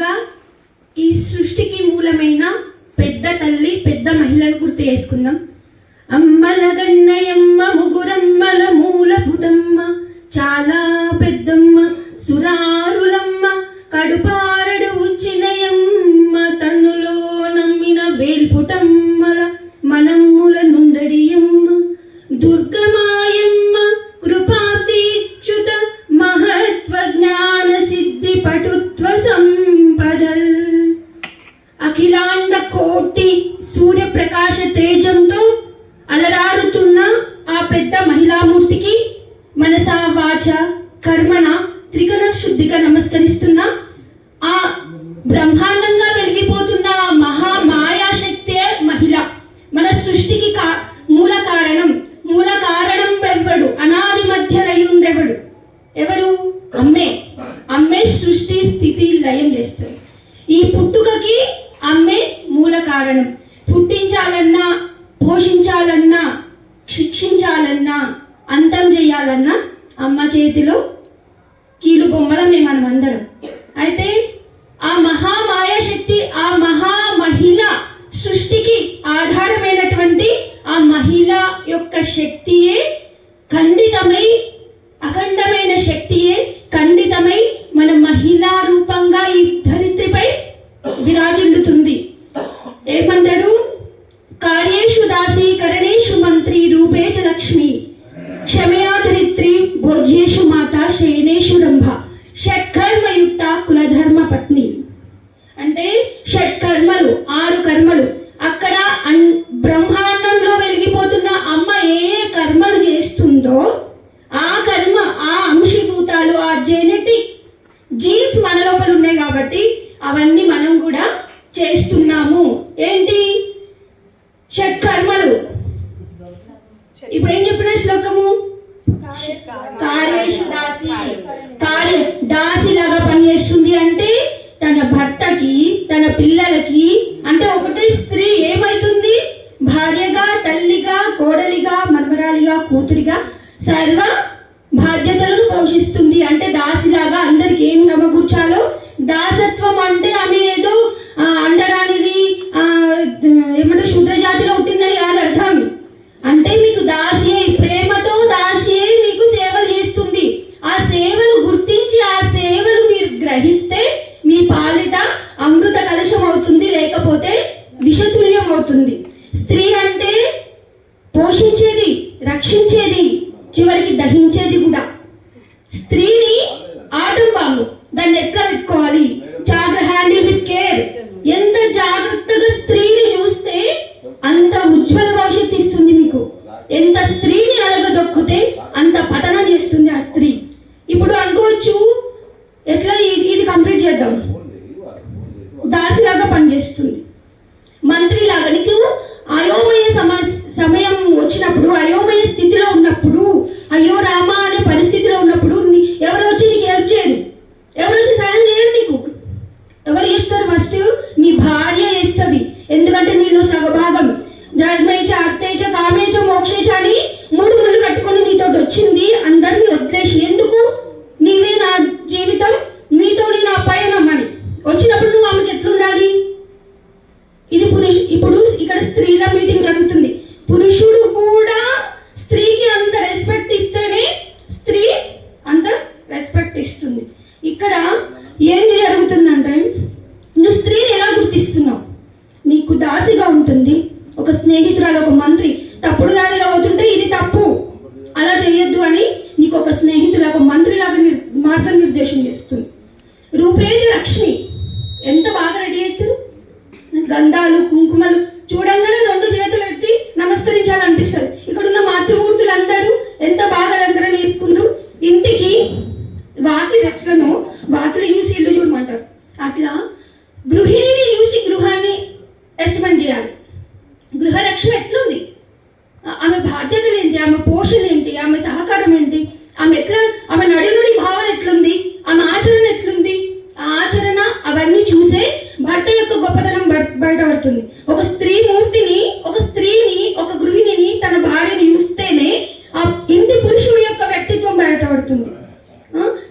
ముందుగా ఈ సృష్టికి మూలమైన పెద్ద తల్లి పెద్ద మహిళలు గుర్తు చేసుకుందాం. అమ్మ నగన్నయమ్మ ముగురమ్మల మూల పుటమ్మ చాలా పెద్దమ్మ సురారులమ్మ కడుపా శక్తియే ఖండితమై అఖండమైన శక్తియే ఖండితమై మన మహిళా రూపంగా ఈ ధరిత్రిపై విరాజిల్లుతుంది. ఏమంటారు? కార్యేషు దాసి కరణేషు మంత్రి రూపేచ లక్ష్మి క్షమయా ధరిత్రి భోజ్యేషు మాత శయనేషు రంభ షట్కర్మయుక్త కులధర్మ పత్ని. అంటే షట్కర్మలు ఆ దొక్కుతే అంత పతనం చేస్తుంది ఆ స్త్రీ. ఇప్పుడు అనుకోవచ్చు వచ్చింది అందరినీ వదిలేసి. ఎందుకు? నీవే నా జీవితం నీతోని నా పయనం అని. వచ్చినప్పుడు నువ్వు ఆమెకి ఎట్లుండాలి? ఇది పురుష ఇప్పుడు ఇక్కడ స్త్రీల మీటింగ్ జరుగుతుంది. పురుషుడు కూడా స్త్రీకి అంత రెస్పెక్ట్ ఇస్తేనే స్త్రీ అంత రెస్పెక్ట్ ఇస్తుంది. ఇక్కడ ఏం జరుగుతుందంటే నువ్వు స్త్రీని ఎలా గుర్తిస్తున్నావు? నీకు దాసిగా ఉంటుంది. ఒక స్నేహితురాలు ఒక మంత్రి తప్పుడు దారిలో అవుతుంటే ఇది తప్పు. అలా చేయొద్దు అని నీకు ఒక స్నేహితుడు ఒక మంత్రిలాగా నిర్ మార్గనిర్దేశం చేస్తుంది. రూపేజ్ లక్ష్మి ఎంత బాగా రెడీ అవుతారు గంధాలు కుంకుమలు చూడంగానే రెండు చేతులు ఎత్తి నమస్కరించాలనిపిస్తారు ఇక్కడ ఉన్న మాతృమూర్తులందరూ ఎంత బాగా అలంకరణ చేసుకుంటారు ఇంటికి వాకి రక్షను వాకిలి చూసి ఇల్లు చూడమంటారు. అట్లా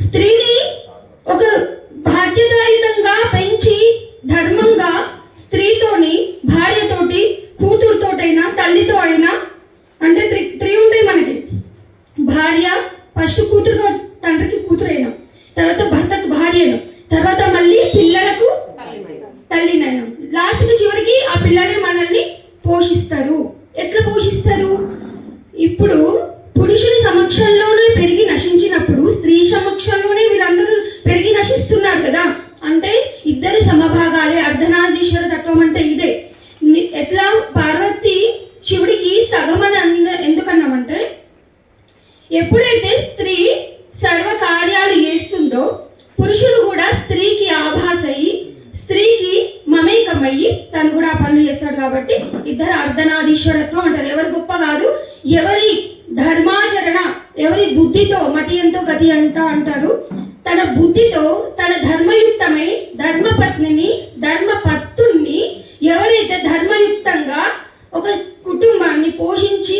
స్త్రీని ఒక ఈశ్వరత్వం అంటారు. ఎవరు గొప్ప కాదు ఎవరి ధర్మాచరణ ఎవరి బుద్ధితో మతి ఎంతో గతి అంత అంటారు. తన బుద్ధితో తన ధర్మయుక్తమై ధర్మపత్నిని ధర్మపత్తుణ్ణి ఎవరైతే ధర్మయుక్తంగా ఒక కుటుంబాన్ని పోషించి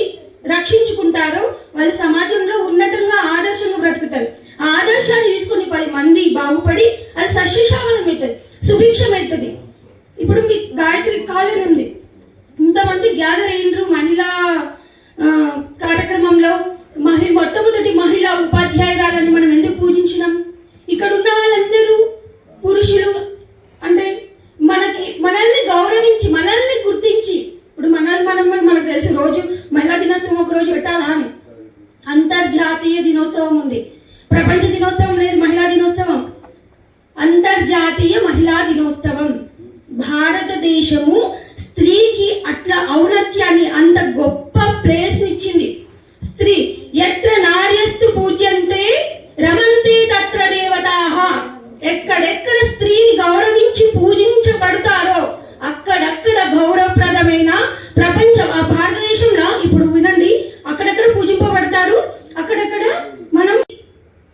రక్షించుకుంటారో వాళ్ళు సమాజంలో ఉన్నతంగా ఆదర్శంగా బ్రతుకుతారు. ఆ ఆదర్శాన్ని తీసుకుని పది మంది బాగుపడి అది సస్యశ్యామలం అవుతుంది సుభిక్షం అవుతుంది. ఇప్పుడు మీ గాయత్రి కాలం ఉంది. ఇంతమంది గ్యాదర్ అయినరు మహిళా కార్యక్రమంలో. మహి మొట్టమొదటి మహిళా ఉపాధ్యాయురాలని మనం ఎందుకు పూజించినాం? ఇక్కడ ఉన్న వాళ్ళందరూ పురుషులు. అంటే మనకి మనల్ని గౌరవించి మనల్ని గుర్తించి. ఇప్పుడు మనల్ని మనం మనకు తెలుసు రోజు మహిళా దినోత్సవం ఒక రోజు పెట్టాలా అని. అంతర్జాతీయ దినోత్సవం ఉంది. ప్రపంచ దినోత్సవం లేదు మహిళా దినోత్సవం. అంతర్జాతీయ మహిళా దినోత్సవం. భారతదేశము స్త్రీకి అట్లా ఔన్నత్యాన్ని అంత గొప్ప ప్లేస్ ఇచ్చింది స్త్రీ ఎత్ర నార్యస్తు పూజ్యంతే రమంతే తత్ర దేవతాహ ఎక్కడెక్కడ స్త్రీని గౌరవించి పూజించబడతారో అక్కడక్కడ గౌరవప్రదమైన ప్రపంచం ఆ భారతదేశంలో ఇప్పుడు వినండి అక్కడక్కడ పూజింపబడతారు అక్కడక్కడ మనం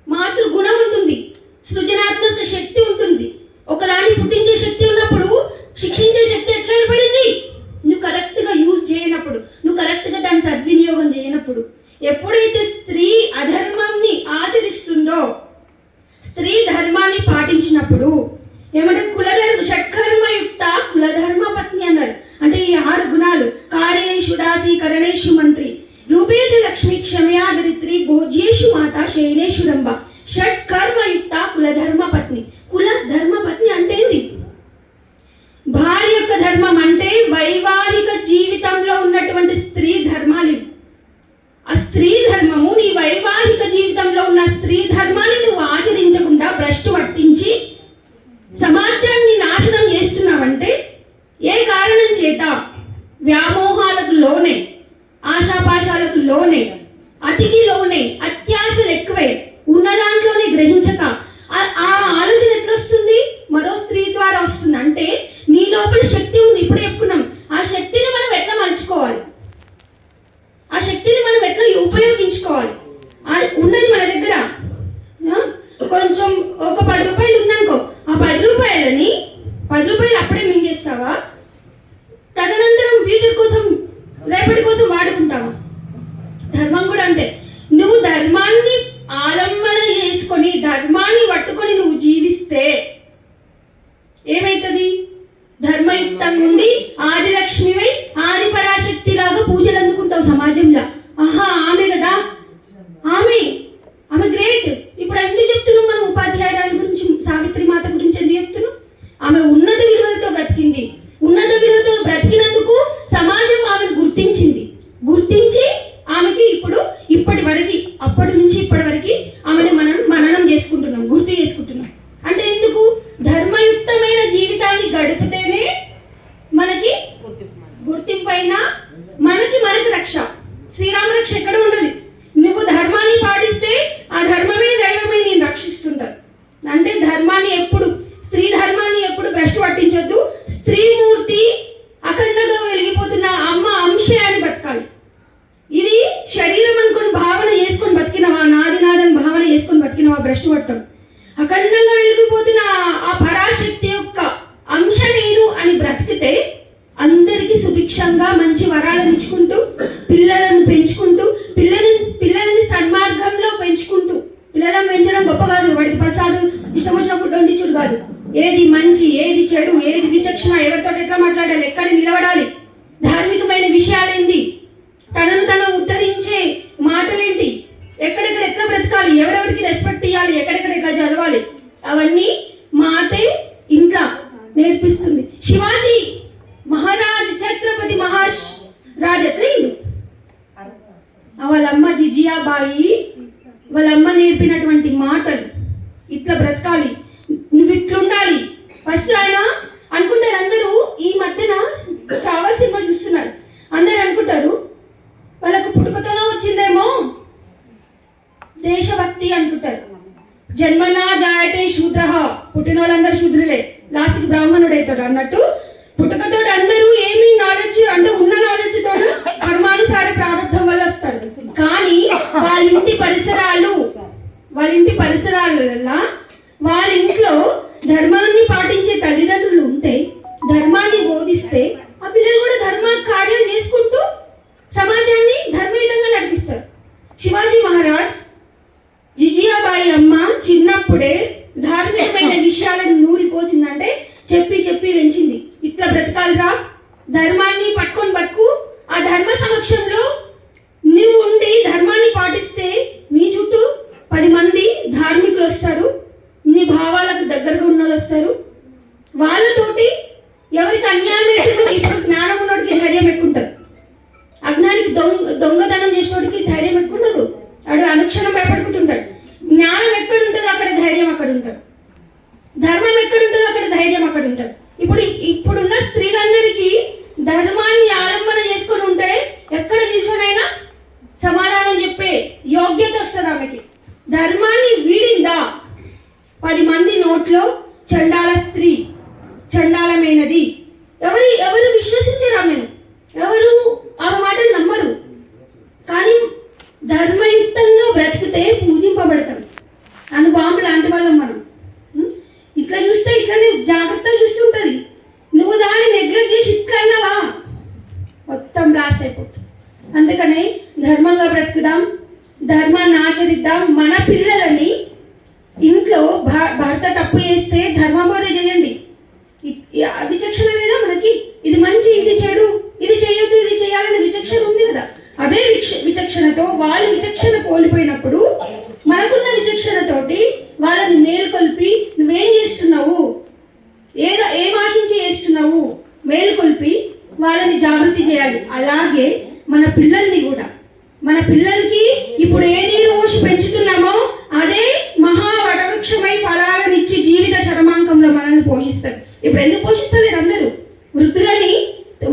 మాతృ గుణం ఉంటుంది సృజనాత్మక శక్తి ఉంటుంది ఒకదాన్ని పుట్టించే శక్తి ఉన్నప్పుడు శిక్షించే శక్తి ఎట్లా ఏర్పడింది నువ్వు కరెక్ట్గా యూజ్ చేయనప్పుడు నువ్వు కరెక్ట్గా దాన్ని సద్వినియోగం చేయనప్పుడు ఎప్పుడైతే స్త్రీ అధర్మాన్ని ఆచరిస్తుందో స్త్రీ ధర్మాన్ని పాటించినప్పుడు ఏమంటే కులధర్మ షట్కర్మయుక్త కులధర్మ పత్ని అన్నారు అంటే ఈ ఆరు గుణాలు కార్యేషు దాసి కరణేషు మంత్రి రూపేచ లక్ష్మి క్షమయా మాత శయనేషు షట్ కర్మయుక్త కులధర్మ పత్ని కుల ధర్మ పత్ని అంటే ఏంది భార్య యొక్క ధర్మం అంటే వైవాహిక జీవితంలో ఉన్నటువంటి స్త్రీ ధర్మాలు. ఆ స్త్రీ ధర్మము నీ వైవాహిక జీవితంలో ఉన్న స్త్రీ ధర్మాన్ని నువ్వు ఆచరించకుండా భ్రష్టు పట్టించి సమాజాన్ని నాశనం చేస్తున్నావంటే ఏ కారణం చేత? వ్యామోహాలకు లోనే ఆశాపాశాలకు లోనే అతికి లోనే అత్యాశలు ఎక్కువై. ఉన్న దాంట్లోనే గ్రహించక. ఆ- ఆలోచన ఎట్లా వస్తుంది మరో స్త్రీ ద్వారా వస్తుంది. అంటే నీ లోపల శక్తి ఉంది. ఇప్పుడు చెప్పుకున్నాం. ఆ శక్తిని మనం ఎట్లా మలుచుకోవాలి? ఆ శక్తిని మనం ఎట్లా ఉపయోగించుకోవాలి? ఆ ఉన్నది మన దగ్గర. కొంచెం ఒక పది రూపాయలు ఉందనుకో. ఆ పది రూపాయలని పది రూపాయలు అప్పుడే మింగేస్తావా? తదనంతరం ఫ్యూచర్ కోసం రేపటి కోసం వాడుకుంటావా? ధర్మం కూడా అంతే. నువ్వు ధర్మాన్ని ఆలంబన చేసుకొని ధర్మాన్ని పట్టుకొని నువ్వు జీవిస్తే ఏమైతుంది? ధర్మయుక్తంగా నుండి ఆదిలక్ష్మివై ఆది పరాశక్తి లాగా పూజలు అందుకుంటావు సమాజంలో. ఆహా ఆమె కదా. ఆమె. ఆమె గ్రేట్. ఇప్పుడు ఎందుకు చెప్తున్నాం మనం ఉపాధ్యాయురాల గురించి సావిత్రి మాత గురించి ఎందుకు చెప్తున్నాం ఆమె ఉన్నత విలువలతో బ్రతికింది ఉన్నత విలువతో బ్రతికినందుకు సమాజం ఆమెను గుర్తించింది గుర్తించి ఆమెకి ఇప్పుడు ఇప్పటి వరకు అప్పటి నుంచి ఇప్పటి వరకు ఆమెను మనం మననం చేసుకుంటున్నాం గుర్తు చేసుకుంటున్నాం అంటే ఎందుకు ధర్మయుక్తమైన జీవితాన్ని గడిపితేనే మనకి గుర్తింపు అయినా మనకి మనకి రక్ష శ్రీరామ రక్ష ఎక్కడ ఉండదు నువ్వు ధర్మాన్ని పాటిస్తే ఆ ధర్మమే దైవమే నేను రక్షిస్తుంటారు అంటే ధర్మాన్ని ఎప్పుడు స్త్రీ ధర్మాన్ని ఎప్పుడు భ్రష్టు పట్టించొద్దు స్త్రీమూర్తి అఖండగా వెలిగిపోతున్న అమ్మ అంశే అని బతకాలి ఇది శరీరం అనుకొని భావన చేసుకొని బతికినవా నాది నాదని భావన చేసుకొని బతికినవా భ్రష్టు పడతాం అఖండంగా వెలిగిపోతున్న ఆ- ఆ పరాశక్తి యొక్క అంశ నేను అని బ్రతికితే అందరికీ సుభిక్షంగా మంచి వరాలను ఇచ్చుకుంటూ పిల్లలను పెంచుకుంటూ పిల్లలని పిల్లలని సన్మార్గంలో పెంచుకుంటూ పిల్లలను పెంచడం గొప్ప కాదు వాడికి పసాలు ఇష్టం వచ్చిన ఫుడ్ వండించుడు కాదు. ఏది మంచి ఏది చెడు ఏది విచక్షణ ఎవరితో ఎట్లా మాట్లాడాలి ఎక్కడ నిలబడాలి? ధార్మికమైన విషయాలేంది తనను తను ఉద్ధరించే మాటలేంటి? ఎక్కడెక్కడ ఎట్లా బ్రతకాలి? ఎవరెవరికి రెస్పెక్ట్ ఇవ్వాలి ఎక్కడెక్కడ ఎట్లా చదవాలి? అవన్నీ మాతే ఇంకా నేర్పిస్తుంది. శివాజీ మహారాజ్ ఛత్రపతి మహాష్ రాజ్. ఎట్లయిండు వాళ్ళ అమ్మ జిజియాబాయి వాళ్ళ అమ్మ నేర్పినటువంటి మాటలు. ఇట్లా బ్రతకాలి. నువ్వు ఇట్లుండాలి ఫస్ట్ ఆయన అనుకుంటారు అందరూ ఈ మధ్యన చావల్ సినిమా చూస్తున్నారు. అందరు అనుకుంటారు వాళ్ళకు పుట్టుకతోనే వచ్చిందేమో? దేశభక్తి అనుకుంటారు. జన్మనా జాయతే శూద్ర. పుట్టిన వాళ్ళందరూ శూద్రులే. లాస్ట్ బ్రాహ్మణుడు అవుతాడు అన్నట్టు. పుట్టుకతో అందరూ ఏమి నాలెడ్జ్ అంటే ఉన్న నాలెడ్జ్ తోడు కర్మానుసార ప్రారంభం వల్ల వస్తారు. కానీ వాళ్ళ ఇంటి పరిసరాలు వాళ్ళ ఇంటి పరిసరాలల్లా ధర్మాన్ని పట్టుకొని బతుకు ఆ ధర్మ సమక్షంలో నువ్వు ఉండి ధర్మాన్ని పాటిస్తే నీ చుట్టూ పది మంది ధార్మికులు వస్తారు నీ భావాలకు దగ్గరగా ఉన్న వాళ్ళు వస్తారు. వాళ్ళతోటి ఎవరికి అన్యాయం అవుతుందో ఇప్పుడు జ్ఞానం ఉన్నోడికి ధైర్యం ఎక్కుంటుంది అజ్ఞానికి దొంగ దొంగతనం చేసినోడికి ధైర్యం ఎక్కుండదు వాడు అనుక్షణం భయపడుకుంటుంటాడు. జ్ఞానం ఎక్కడ ఉంటుందో అక్కడ ధైర్యం అక్కడ ఉంటుంది ధర్మం ఎక్కడ ఉంటుందో అక్కడ ధైర్యం అక్కడ ఉంటుంది ఇప్పుడు ఇప్పుడున్న స్త్రీలందరికీ ధర్మాన్ని ఆలంబన చేసుకొని ఉంటే ఎక్కడ నిల్చోనైనా సమాధానం చెప్పే యోగ్యత వస్తుంది ఆమెకి. ధర్మాన్ని వీడిందా? పది మంది నోట్లో చండాల స్త్రీ చండాలమైనది. ఎవరు ఎవరు విశ్వసించరు ఆమెను? ఎవరు ఆమె మాటలు నమ్మరు? కానీ ధర్మయుక్తంగా బ్రతికితే పూజింపబడతాం అనుభవం లాంటి వాళ్ళం మనం ఉం? ఇట్లా చూస్తే ఇట్లనే జాగ్రత్తగా చూస్తుంటది నువ్వు దాన్ని నెగ్లెక్ట్ చేసి ఇట్లా అన్నావా మొత్తం బ్లాస్ట్ అయిపోతుంది అందుకనే ధర్మంగా బ్రతుకుదాం ధర్మాన్ని ఆచరిద్దాం మన పిల్లలని ఇంట్లో భ- భర్త తప్పు చేస్తే ధర్మబోధ చేయండి ఇ- ఇ- ఆ విచక్షణ లేదా మనకి ఇది మంచి ఇది చెడు ఇది చేయొద్దు ఇది చేయాలని విచక్షణ ఉంది కదా అదే విక్ష- విచక్షణతో వాళ్ళు విచక్షణ కోల్పోయినప్పుడు మనకున్న విచక్షణతోటి వాళ్ళని మేల్కొల్పి నువ్వేం చేస్తున్నావు? ఏదో ఏం ఆశించి చేస్తున్నావు? మేలుకొల్పి వాళ్ళని జాగృతి చేయాలి. అలాగే మన పిల్లలు కూడా మన పిల్లలకి ఇప్పుడు ఏ నీరు పోసి పెంచుతున్నామో అదే మహా వటవృక్షమై ఫలాలను ఇచ్చి జీవిత చరమాంకంలో మనల్ని పోషిస్తారు ఇప్పుడు ఎందుకు పోషిస్తలేరు అందరూ వృద్ధులని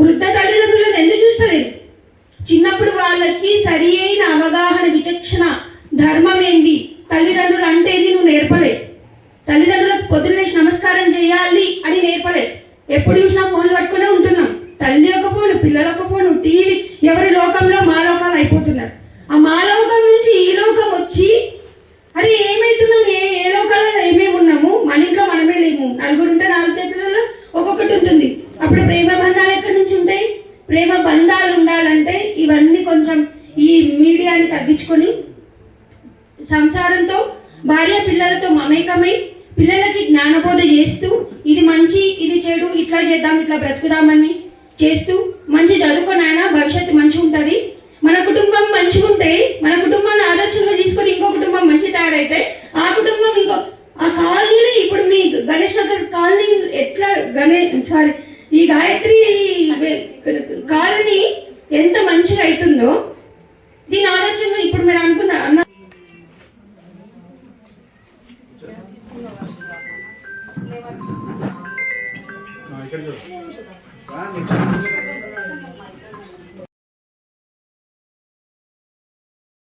వృద్ధ తల్లిదండ్రులను ఎందుకు చూస్తలేరు చిన్నప్పుడు వాళ్ళకి సరి అయిన అవగాహన ధర్మం ఏంది తల్లిదండ్రులు అంటే ఇది నువ్వు నేర్పలే. తల్లిదండ్రులకు పొద్దున్నే నమస్కారం చేయాలి అని నేర్పలే. ఎప్పుడు చూసినా ఫోన్లు పట్టుకునే ఉంటున్నాం. తల్లి ఒక ఫోన్ పిల్లల ఒక ఫోన్ టీవీ ఎవరి లోకంలో మా లోకాలు అయిపోతున్నారు. ఆ మా లోకం నుంచి ఈ లోకం వచ్చి అరే ఏమైతున్నాం? ఏ ఏ లోకాలలో ఏమేమి ఉన్నాము? మన ఇంకా మనమే లేము. నలుగురు ఉంటే నాలుగు చేతులలో ఒక్కొక్కటి ఉంటుంది. అప్పుడు ప్రేమ బంధాలు ఎక్కడి నుంచి ఉంటాయి? ప్రేమ బంధాలు ఉండాలంటే ఇవన్నీ కొంచెం ఈ మీడియాని తగ్గించుకొని సంసారంతో భార్య పిల్లలతో మమేకమై పిల్లలకి జ్ఞానబోధ చేస్తూ ఇది మంచి ఇది చెడు ఇట్లా చేద్దాం ఇట్లా బ్రతుకుదామని చేస్తూ మంచి చదువుకో ఆయన భవిష్యత్తు మంచిగా ఉంటుంది. మన కుటుంబం మంచిగా ఉంటే మన కుటుంబాన్ని ఆదర్శంగా తీసుకొని ఇంకో కుటుంబం మంచి తయారైతే ఆ కుటుంబం ఇంకో ఆ కాలనీని ఇప్పుడు మీ గణేష్ నగర్ కాలనీ ఎట్లా గణే సారీ ఈ గాయత్రి కాలనీ ఎంత మంచిగా అవుతుందో దీని ఆదర్శంగా ఇప్పుడు మీరు అనుకున్న అన్న ఇక్కడ చూడు.